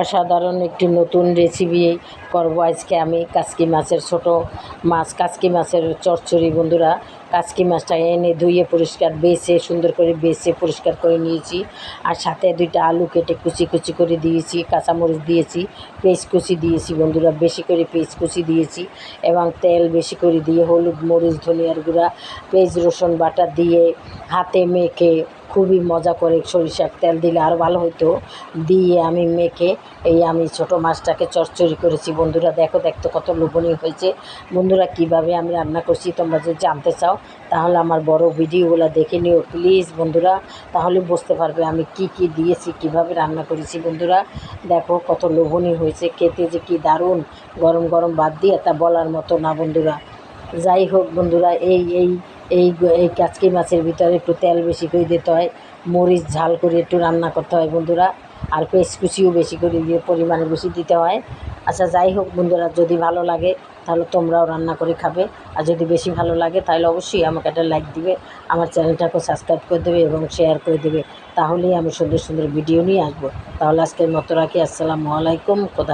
অসাধারণ একটি নতুন রেসিপি করব আজকে আমি কাসকি মাছের ছোট মাছ। কাসকি মাছের চচ্চড়ি বন্ধুরা, কাসকি মাছটা এনে ধুয়ে পরিষ্কার বেছে, সুন্দর করে বেছে পরিষ্কার করে নিয়েছি। আর সাথে দুইটা আলু কেটে কুচি কুচি করে দিয়েছি, কাঁচামরিচ দিয়েছি কুচি দিয়েছি বন্ধুরা, বেশি করে কুচি দিয়েছি। এবং তেল বেশি করে দিয়ে হলুদ, মরিচ, ধনিয়ার গুঁড়া, পেঁয়াজ, রসুন বাটা দিয়ে হাতে মেখে খুবই মজা করে সরিষার তেল দিলে আরও ভালো হতো দিয়ে আমি মেখে এই আমি ছোট মাছটাকে চচ্চড়ি করেছি। বন্ধুরা দেখো, দেখতে কত লোভনীয় হয়েছে। বন্ধুরা, কীভাবে আমি রান্না করছি তোমরা যদি জানতে চাও, তাহলে আমার বড় ভিডিওগুলো দেখে নিও, প্লিজ বন্ধুরা। তাহলে বুঝতে পারবে আমি কি কি দিয়েছি, কীভাবে রান্না করেছি বন্ধুরা। দেখো, কত লোভনীয় হয়েছে, খেতে যে কি দারুণ। গরম গরম বাদ দিয়ে তা বলার মতো না বন্ধুরা। যাই হোক বন্ধুরা, এই এই এই এই কাচকি মাছের ভিতরে একটু তেল বেশি করে দিতে হয়, মরিচ ঝাল করে একটু রান্না করতে হয় বন্ধুরা, আর পেস্ট কুচিও বেশি করে দিয়ে পরিমাণে বেশি দিতে হয়। আচ্ছা যাই হোক বন্ধুরা, যদি ভালো লাগে তাহলে তোমরাও রান্না করে খাবে, আর যদি বেশি ভালো লাগে তাহলে অবশ্যই আমাকে একটা লাইক দিবে, আমার চ্যানেলটাকে সাবস্ক্রাইব করে দেবে এবং শেয়ার করে দেবে, তাহলেই আমি সুন্দর সুন্দর ভিডিও নিয়ে আসব। তাহলে আজকের মতো রাখি, আসসালামু আলাইকুম কোথা